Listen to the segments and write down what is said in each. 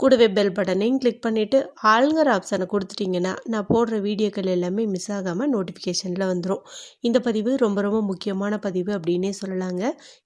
கூடவே பெல் பட்டனையும் கிளிக் பண்ணிவிட்டு ஆளுங்கிற ஆப்ஷனை கொடுத்துட்டிங்கன்னா நான் போடுற வீடியோக்கள் எல்லாமே மிஸ் ஆகாமல் நோட்டிஃபிகேஷனில் வந்துடும் இந்த பதிவு ரொம்ப ரொம்ப முக்கியமான பதிவு அப்படின்னே சொல்லலாங்க.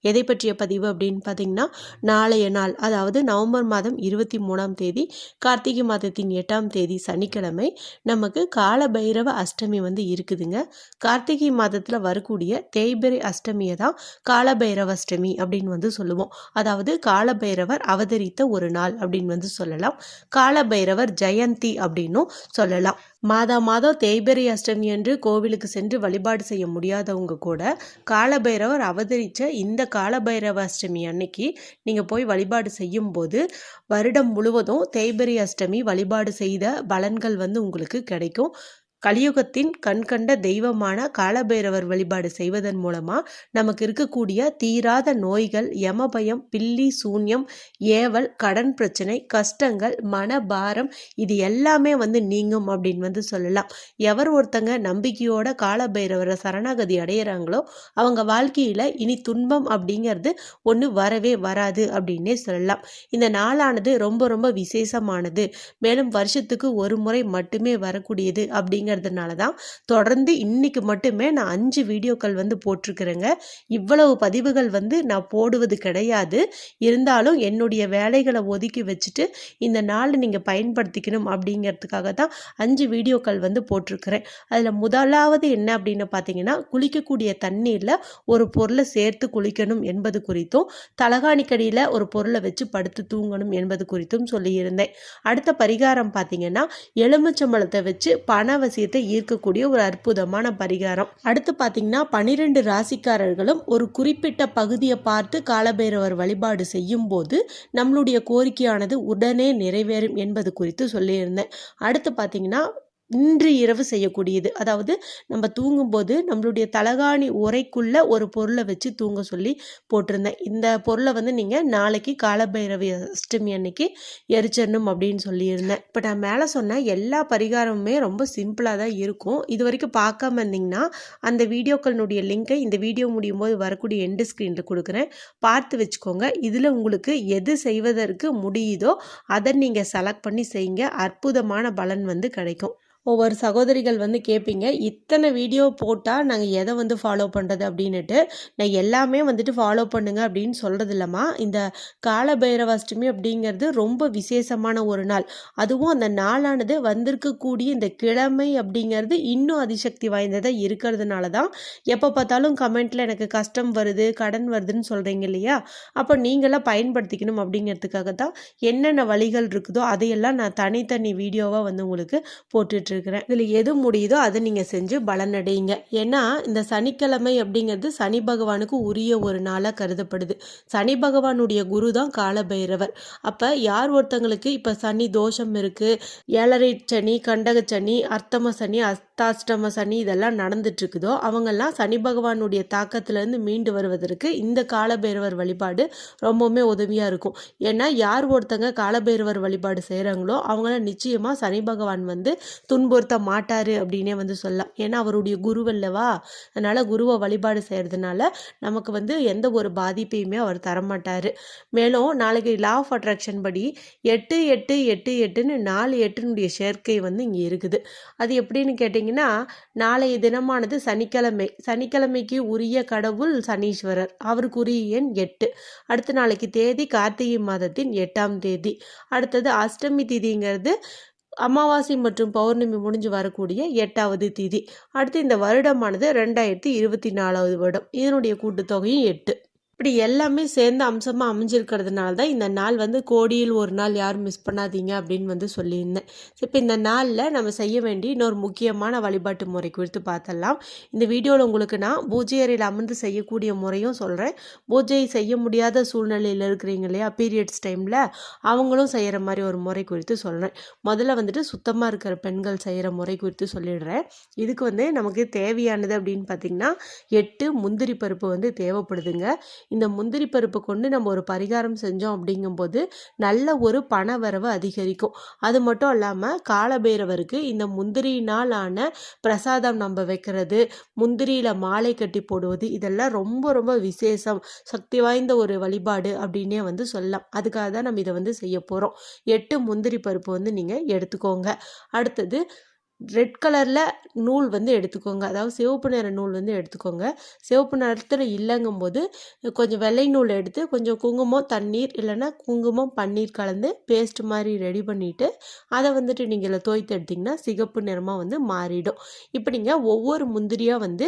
எதை பற்றிய பதிவு அப்படின்னு பார்த்தீங்கன்னா நாளைய நாள் அதாவது நவம்பர் மாதம் இருபத்தி மூணாம் தேதி கார்த்திகை மாதத்தின் எட்டாம் தேதி சனிக்கிழமை நமக்கு கால பைரவ அஷ்டமி வந்து இருக்குதுங்க. கார்த்திகை மாதத்தில் வரக்கூடிய தேய்பிரை அஷ்டமியை தான் காலபைரவ அஷ்டமி அப்படின்னு வந்து சொல்லுவோம். அதாவது காலபைரவர் அவதரித்த ஒரு நாள் அப்படின்னு வந்து சொல்லலாம். காலபைரவர் ஜெயந்தி அப்படின்னும் சொல்லலாம். மாதா மாதம் தேய்பெரி அஷ்டமி என்று கோவிலுக்கு சென்று வழிபாடு செய்ய முடியாதவங்க கூட காலபைரவர் அவதரித்த இந்த காலபைரவ அஷ்டமி அன்னைக்கு நீங்கள் போய் வழிபாடு செய்யும்போது வருடம் முழுவதும் தேய்பெரி அஷ்டமி வழிபாடு செய்த பலன்கள் வந்து உங்களுக்கு கிடைக்கும். கலியுகத்தின் கண்கண்ட தெய்வமான காலபைரவர் வழிபாடு செய்வதன் மூலமாக நமக்கு இருக்கக்கூடிய தீராத நோய்கள் யமபயம் பில்லி சூன்யம் ஏவல் கடன் பிரச்சனை கஷ்டங்கள் மனபாரம் இது எல்லாமே வந்து நீங்கும் அப்படின்னு வந்து சொல்லலாம். எவர் ஒருத்தங்க நம்பிக்கையோட காலபைரவரை சரணாகதி அடையிறாங்களோ அவங்க வாழ்க்கையில் இனி துன்பம் அப்படிங்கிறது ஒன்று வரவே வராது அப்படின்னே சொல்லலாம். இந்த நாளானது ரொம்ப ரொம்ப விசேஷமானது. மேலும் வருஷத்துக்கு ஒரு முறை மட்டுமே வரக்கூடியது அப்படிங்கிற அப்படிங்கிறதுனால தான் தொடர்ந்து இன்னைக்கு மட்டுமே நான் அஞ்சு வீடியோக்கள் வந்து போட்டிருக்கிறேங்க. இவ்வளவு பதிவுகள் வந்து நான் போடுவது கிடையாது. இருந்தாலும் என்னுடைய வேலைகளை ஒதுக்கி வச்சுட்டு இந்த நாள் நீங்கள் பயன்படுத்திக்கணும் அப்படிங்கிறதுக்காக தான் அஞ்சு வீடியோக்கள் வந்து போட்டிருக்கிறேன். அதில் முதலாவது என்ன அப்படின்னு பார்த்தீங்கன்னா குளிக்கக்கூடிய தண்ணீரில் ஒரு பொருளை சேர்த்து குளிக்கணும் என்பது குறித்தும் தலகாணிக்கடியில் ஒரு பொருளை வச்சு படுத்து தூங்கணும் என்பது குறித்தும் சொல்லியிருந்தேன். அடுத்த பரிகாரம் பார்த்தீங்கன்னா எலுமிச்சம்பழத்தை வச்சு பணவசி விஷயத்தை ஈர்க்கக்கூடிய ஒரு அற்புதமான பரிகாரம். அடுத்து பார்த்தீங்கன்னா பனிரெண்டு ராசிக்காரர்களும் ஒரு குறிப்பிட்ட பகுதியை பார்த்து காலபைரவர் வழிபாடு செய்யும் போது நம்மளுடைய கோரிக்கையானது உடனே நிறைவேறும் என்பது குறித்து சொல்லியிருந்தேன். அடுத்து பார்த்தீங்கன்னா இன்று இரவு செய்யக்கூடியது. அதாவது நம்ம தூங்கும்போது நம்மளுடைய தலகாணி உரைக்குள்ள ஒரு பொருளை வச்சு தூங்க சொல்லி போட்டிருந்தேன். இந்த பொருளை வந்து நீங்கள் நாளைக்கு காலபைரவி அஷ்டமி அன்னைக்கு எரிச்சிடணும் அப்படின்னு சொல்லியிருந்தேன். இப்போ நான் மேலே சொன்ன எல்லா பரிகாரமுமே ரொம்ப சிம்பிளாக தான் இருக்கும். இது வரைக்கும் பார்க்காம இருந்தீங்கன்னா அந்த வீடியோக்களினுடைய லிங்கை இந்த வீடியோ முடியும் போது வரக்கூடிய எண்டு ஸ்க்ரீனில் கொடுக்குறேன். பார்த்து வச்சுக்கோங்க. இதில் உங்களுக்கு எது செய்வதற்கு முடியுதோ அதை நீங்கள் செலக்ட் பண்ணி செய்யுங்க. அற்புதமான பலன் வந்து கிடைக்கும். ஒவ்வொரு சகோதரிகள் வந்து கேட்பீங்க இத்தனை வீடியோ போட்டால் நாங்கள் எதை வந்து ஃபாலோ பண்ணுறது அப்படின்னுட்டு நான் எல்லாமே வந்துட்டு ஃபாலோ பண்ணுங்க அப்படின்னு சொல்கிறது இல்லைம்மா இந்த கால பைரவாஷ்டமி அப்படிங்கிறது ரொம்ப விசேஷமான ஒரு நாள். அதுவும் அந்த நாளானது வந்திருக்கக்கூடிய இந்த கிழமை அப்படிங்கிறது இன்னும் அதிசக்தி வாய்ந்ததாக இருக்கிறதுனால தான். எப்போ பார்த்தாலும் கமெண்ட்டில் எனக்கு கஷ்டம் வருது கடன் வருதுன்னு சொல்கிறீங்க இல்லையா? அப்போ நீங்களாம் பயன்படுத்திக்கணும் அப்படிங்கிறதுக்காக தான் என்னென்ன வழிகள் இருக்குதோ அதையெல்லாம் நான் தனித்தனி வீடியோவாக வந்து உங்களுக்கு போட்டுட்ருக்கேன் வச்சுருக்கிறேன். இதில் எது முடியுதோ அதை நீங்கள் செஞ்சு பலனடையுங்க. ஏன்னா இந்த சனிக்கிழமை அப்படிங்கிறது சனி பகவானுக்கு உரிய ஒரு நாளாக கருதப்படுது. சனி பகவானுடைய குரு தான் காலபைரவர். அப்போ யார் ஒருத்தங்களுக்கு இப்போ சனி தோஷம் இருக்குது ஏழரை சனி கண்டக சனி அர்த்தம சனி தாஷ்டம சனி இதெல்லாம் நடந்துட்டுருக்குதோ அவங்கெல்லாம் சனி பகவானுடைய தாக்கத்துலேருந்து மீண்டு வருவதற்கு இந்த காலபைரவர் வழிபாடு ரொம்பவுமே உதவியாக இருக்கும். ஏன்னா யார் ஒருத்தங்க காலபைரவர் வழிபாடு செய்கிறாங்களோ அவங்கள நிச்சயமாக சனி பகவான் வந்து துன்புறுத்த மாட்டார் அப்படின்னே வந்து சொல்லலாம். ஏன்னா அவருடைய குருவல்லவா அதனால் குருவை வழிபாடு செய்கிறதுனால நமக்கு வந்து எந்த ஒரு பாதிப்பையுமே அவர் தரமாட்டார். மேலும் நாளைக்கு லா ஆஃப் அட்ராக்ஷன் படி எட்டு எட்டு எட்டு எட்டுன்னு நாலு எட்டுனுடைய சேர்க்கை வந்து இங்கே இருக்குது. அது எப்படின்னு பார்த்தீங்கன்னா நாளைய தினமானது சனிக்கிழமை சனிக்கிழமைக்கு உரிய கடவுள் சனீஸ்வரர். அவருக்கு உரிய எண் எட்டு. அடுத்த நாளைக்கு தேதி கார்த்திகை மாதத்தின் எட்டாம் தேதி. அடுத்தது அஷ்டமி திதிங்கிறது அமாவாசை மற்றும் பௌர்ணமி முடிஞ்சு வரக்கூடிய எட்டாவது திதி. அடுத்து இந்த வருடமானது ரெண்டாயிரத்தி இருபத்தி நாலாவது வருடம். இதனுடைய கூட்டுத்தொகையும் எட்டு. இப்படி எல்லாமே சேர்ந்து அம்சமாக அமைஞ்சிருக்கிறதுனால தான் இந்த நாள் வந்து கோடியில் ஒரு நாள் யாரும் மிஸ் பண்ணாதீங்க அப்படின்னு வந்து சொல்லியிருந்தேன். இப்போ இந்த நாளில் நம்ம செய்ய வேண்டிய இன்னொரு முக்கியமான வழிபாட்டு முறை குறித்து பார்த்தலாம் இந்த வீடியோவில் உங்களுக்கு நான் பூஜை அறையில் அமர்ந்து செய்யக்கூடிய முறையும் சொல்கிறேன் பூஜை செய்ய முடியாத சூழ்நிலையில் இருக்கிறீங்க இல்லையா பீரியட்ஸ் டைமில் அவங்களும் செய்கிற மாதிரி ஒரு முறை குறித்து சொல்கிறேன் முதல்ல வந்துட்டு சுத்தமாக இருக்கிற பெண்கள் செய்கிற முறை குறித்து சொல்லிடுறேன். இதுக்கு வந்து நமக்கு தேவையானது அப்படின்னு பார்த்திங்கன்னா எட்டு முந்திரி பருப்பு வந்து தேவைப்படுதுங்க. இந்த முந்திரி பருப்பு கொண்டு நம்ம ஒரு பரிகாரம் செஞ்சோம் அப்படிங்கும்போது நல்ல ஒரு பண வரவு அதிகரிக்கும். அது மட்டும் இல்லாமல் காலபைரவருக்கு இந்த முந்திரியினால் ஆன பிரசாதம் நம்ம வைக்கிறது முந்திரியில் மாலை கட்டி போடுவது இதெல்லாம் ரொம்ப ரொம்ப விசேஷம். சக்தி வாய்ந்த ஒரு வழிபாடு அப்படின்னே வந்து சொல்லலாம். அதுக்காக தான் நம்ம இதை வந்து செய்ய போகிறோம் எட்டு முந்திரி பருப்பு வந்து நீங்கள் எடுத்துக்கோங்க. அடுத்தது ரெட் கலரில் நூல் வந்து எடுத்துக்கோங்க. அதாவது சிவப்பு நிற நூல் வந்து எடுத்துக்கோங்க. சிவப்பு நிறத்தில் இல்லைங்கும்போது கொஞ்சம் வெள்ளை நூல் எடுத்து கொஞ்சம் குங்குமம் தண்ணீர் இல்லைன்னா குங்குமம் பன்னீர் கலந்து பேஸ்ட் மாதிரி ரெடி பண்ணிவிட்டு அதை வந்துட்டு நீங்கள் தோய்த்து எடுத்திங்கன்னா சிகப்பு நிறமாக வந்து மாறிடும். இப்போ நீங்கள் ஒவ்வொரு முந்திரியாக வந்து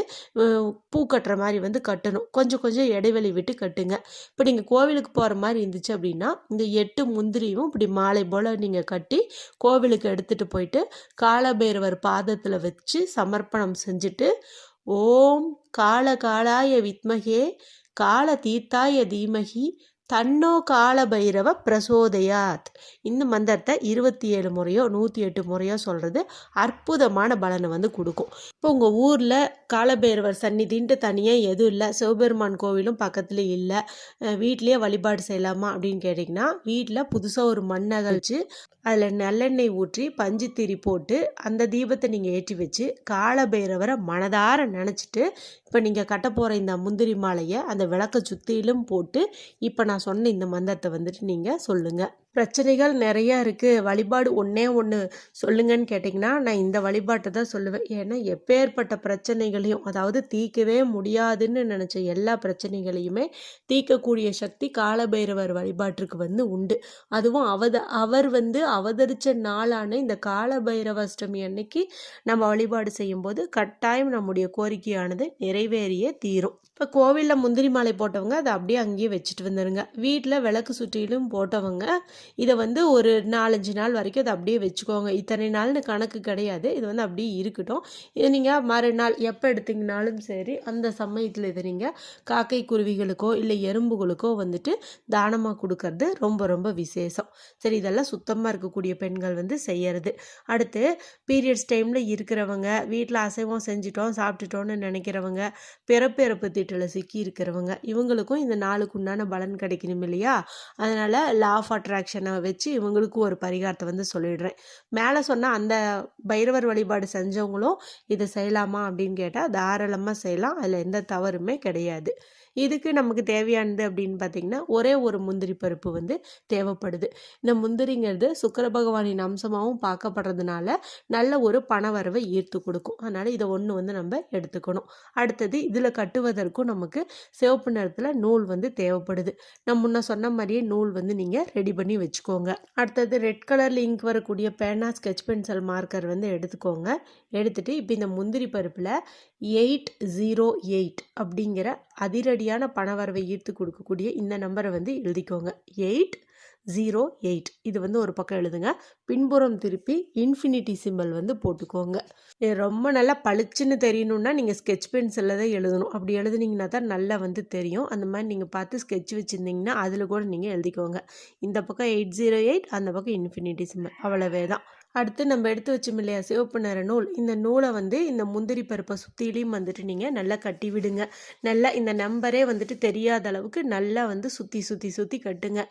பூ கட்டுற மாதிரி வந்து கட்டணும். கொஞ்சம் கொஞ்சம் இடைவெளி விட்டு கட்டுங்க. இப்போ நீங்கள் கோவிலுக்கு போகிற மாதிரி இருந்துச்சு அப்படின்னா இந்த எட்டு முந்திரியும் இப்படி மாலை போல் நீங்கள் கட்டி கோவிலுக்கு எடுத்துகிட்டு போயிட்டு காலபேர் பைரவர் பாதத்தில் வச்சு சமர்ப்பணம் செஞ்சுட்டு ஓம் கால காலாய வித்மகே கால தீர்த்தாய தீமகி தன்னோ கால பைரவ பிரசோதயாத். இந்த மந்திரத்தை இருபத்தி ஏழு முறையோ நூற்றி எட்டு முறையோ சொல்கிறது அற்புதமான பலனை வந்து கொடுக்கும். இப்போ உங்கள் ஊரில் காலபைரவர் சந்நிதின்ட்டு தனியாக எதுவும் இல்லை. சிவபெருமான் கோவிலும் பக்கத்தில் இல்லை. வீட்லேயே வழிபாடு செய்யலாமா அப்படின்னு கேட்டிங்கன்னா வீட்டில் புதுசாக ஒரு மண் அகழ்ச்சி அதில் நல்லெண்ணெய் ஊற்றி பஞ்சு திரி போட்டு அந்த தீபத்தை நீங்கள் ஏற்றி வச்சு காலபைரவரை மனதார நினச்சிட்டு இப்போ நீங்கள் கட்ட போகிற இந்த முந்திரி மாலையை அந்த விளக்கை சுற்றிலும் போட்டு இப்போ நான் சொன்ன இந்த மந்திரத்தை வந்துட்டு நீங்கள் சொல்லுங்கள் பிரச்சனைகள் நிறையா இருக்குது வழிபாடு ஒன்றே ஒன்று சொல்லுங்கன்னு கேட்டிங்கன்னா நான் இந்த வழிபாட்டை தான் சொல்லுவேன். ஏன்னா எப்பேற்பட்ட பிரச்சனைகளையும் அதாவது தீர்க்கவே முடியாதுன்னு நினச்ச எல்லா பிரச்சனைகளையுமே தீர்க்கக்கூடிய சக்தி காலபைரவர் வழிபாட்டிற்கு வந்து உண்டு. அதுவும் அவத அவர் வந்து அவதரித்த நாளான இந்த காலபைரவஷ்டமி அன்னைக்கு நம்ம வழிபாடு செய்யும்போது கட்டாயம் நம்முடைய கோரிக்கையானது நிறைவேறியே தீரும். இப்போ கோவிலில் முந்திரி மாலை போட்டவங்க அதை அப்படியே அங்கேயே வச்சுட்டு வந்துடுங்க வீட்டில் விளக்கு சுற்றிலும் போட்டவங்க இதை வந்து ஒரு நாலஞ்சு நாள் வரைக்கும் அதை அப்படியே வச்சுக்கோங்க. இத்தனை நாள்னு கணக்கு கிடையாது. இது வந்து அப்படியே இருக்கட்டும். இதை நீங்கள் மறுநாள் எப்போ எடுத்திங்கனாலும் சரி அந்த சமயத்தில் இதை நீங்கள் காக்கை குருவிகளுக்கோ இல்லை எறும்புகளுக்கோ வந்துட்டு தானமாக கொடுக்கறது ரொம்ப ரொம்ப விசேஷம். சரி இதெல்லாம் சுத்தமாக இருக்கக்கூடிய பெண்கள் வந்து செய்யறது. அடுத்து பீரியட்ஸ் டைமில் இருக்கிறவங்க வீட்டில் அசைவம் செஞ்சிட்டோம் சாப்பிட்டுட்டோன்னு நினைக்கிறவங்க பிறப்பு இறப்பு திட்டில் சிக்கி இருக்கிறவங்க இவங்களுக்கும் இந்த நாளுக்கு உண்டான பலன் கிடைக்கணும் இல்லையா? அதனால் லா ஆஃப் அட்ராக்ஷன் வச்சு இவங்களுக்கும் ஒரு பரிகாரத்தை வந்து சொல்லிடுறேன். மேலே சொன்னால் அந்த பைரவர் வழிபாடு செஞ்சவங்களும் இதை செய்யலாமா அப்படின்னு கேட்டால் தாராளமாக செய்யலாம். அதில் எந்த தவறுமே கிடையாது. இதுக்கு நமக்கு தேவையானது அப்படின்னு பார்த்திங்கன்னா ஒரே ஒரு முந்திரி பருப்பு வந்து தேவைப்படுது. இந்த முந்திரிங்கிறது சுக்கர பகவானின் அம்சமாகவும் பார்க்கப்படுறதுனால நல்ல ஒரு பண வரவை ஈர்த்து கொடுக்கும். அதனால் இதை ஒன்று வந்து நம்ம எடுத்துக்கணும். அடுத்தது இதில் கட்டுவதற்கும் நமக்கு சிவப்பு நிறத்தில் நூல் வந்து தேவைப்படுது. நான் முன்ன சொன்ன மாதிரியே நூல் வந்து நீங்கள் ரெடி பண்ணி வச்சுக்கோங்க. அடுத்தது ரெட் கலரில் இங்க் வரக்கூடிய பேனா ஸ்கெச் பென்சில் மார்க்கர் வந்து எடுத்துக்கோங்க. எடுத்துகிட்டு இப்போ இந்த முந்திரி பருப்பில் எயிட் ஜீரோ எயிட் அப்படிங்கிற அதிரடி அதிரடியான பணவரவை ஈர்த்து கொடுக்கக்கூடிய இந்த நம்பரை வந்து எழுதிக்கோங்க. எயிட் ஜீரோ எயிட் இது வந்து ஒரு பக்கம் எழுதுங்க. பின்புறம் திருப்பி இன்ஃபினிட்டி சிம்பிள் வந்து போட்டுக்கோங்க. ரொம்ப நல்லா பளிச்சுன்னு தெரியணும்னா நீங்கள் ஸ்கெட்ச் பென்சிலில் தான் எழுதணும். அப்படி எழுதுனீங்கன்னா தான் நல்லா வந்து தெரியும். அந்த மாதிரி நீங்கள் பார்த்து ஸ்கெட்ச் வச்சுருந்தீங்கன்னா அதில் கூட நீங்கள் எழுதிக்கோங்க. இந்த பக்கம் எயிட் ஜீரோ எயிட் அந்த பக்கம் இன்ஃபினிட்டி சிம்பிள் அவ்வளவே தான். அடுத்து நம்ம எடுத்து வச்சோம் இல்லையா சிவப்பு நிற நூல். இந்த நூலை வந்து இந்த முந்திரி பருப்பை சுற்றிலையும் வந்துட்டு நீங்கள் நல்லா கட்டி விடுங்க. நல்லா இந்த நம்பரே வந்துட்டு தெரியாத அளவுக்கு நல்லா வந்து சுற்றி சுற்றி சுற்றி கட்டுங்க.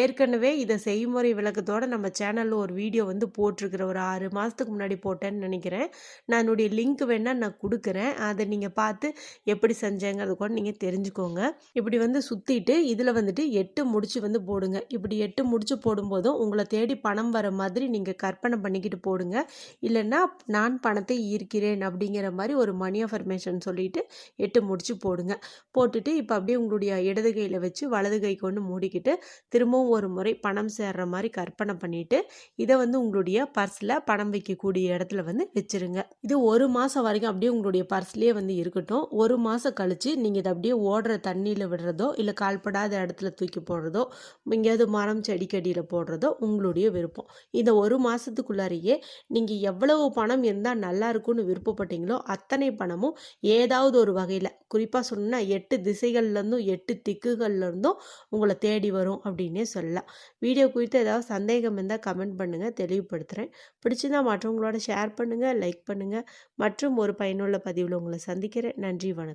ஏற்கனவே இதை செய்முறை விளக்கத்தோடு நம்ம சேனலில் ஒரு வீடியோ வந்து போட்டிருக்கிற ஒரு ஆறு மாதத்துக்கு முன்னாடி போட்டேன்னு நினைக்கிறேன். நான் லிங்க் வேணால் நான் கொடுக்குறேன். அதை நீங்கள் பார்த்து எப்படி செஞ்சேங்கிறது கூட நீங்கள் தெரிஞ்சுக்கோங்க. இப்படி வந்து சுற்றிட்டு இதில் வந்துட்டு எட்டு முடிச்சு வந்து போடுங்க. இப்படி எட்டு முடிச்சு போடும்போதும் உங்களை தேடி பணம் வர மாதிரி நீங்கள் கற்பனை பண்ணி பண்ணிக்கிட்டு போடுங்க. இல்லைன்னா நான் பணத்தை ஈர்க்கிறேன் அப்படிங்கிற மாதிரி ஒரு மணி அஃபர்மேஷன் சொல்லிவிட்டு எட்டு முடிச்சு போடுங்க. போட்டுட்டு இப்போ அப்படியே உங்களுடைய இடது கையில் வச்சு வலது கை கொண்டு மூடிக்கிட்டு திரும்பவும் ஒரு முறை பணம் சேர்ற மாதிரி கற்பனை பண்ணிவிட்டு இதை வந்து உங்களுடைய பர்ஸில் பணம் வைக்கக்கூடிய இடத்துல வந்து வச்சுருங்க. இது ஒரு மாதம் வரைக்கும் அப்படியே உங்களுடைய பர்ஸ்லேயே வந்து இருக்கட்டும். ஒரு மாதம் கழித்து நீங்கள் இதை அப்படியே ஓடுற தண்ணியில் விடுறதோ இல்லை கால்படாத இடத்துல தூக்கி போடுறதோ எங்கேயாவது மரம் செடிக்கடியில் போடுறதோ உங்களுடைய விருப்பம். இந்த ஒரு மாதத்துக்குள்ள உள்ளாரையே நீங்கள் எவ்வளவு பணம் இருந்தால் நல்லா இருக்கும்னு விருப்பப்பட்டீங்களோ அத்தனை பணமும் ஏதாவது ஒரு வகையில் குறிப்பாக சொன்னால் எட்டு திசைகள்லேருந்தும் எட்டு திக்குகள்லேருந்தும் உங்களை தேடி வரும் அப்படின்னே சொல்லலாம். வீடியோ குறித்து ஏதாவது சந்தேகம் இருந்தால் கமெண்ட் பண்ணுங்கள் தெளிவுபடுத்துகிறேன் பிடிச்சிருந்தா மற்றவங்களோட ஷேர் பண்ணுங்கள் லைக் பண்ணுங்கள் மற்றும் ஒரு பயனுள்ள பதிவில் உங்களை சந்திக்கிறேன். நன்றி வணக்கம்.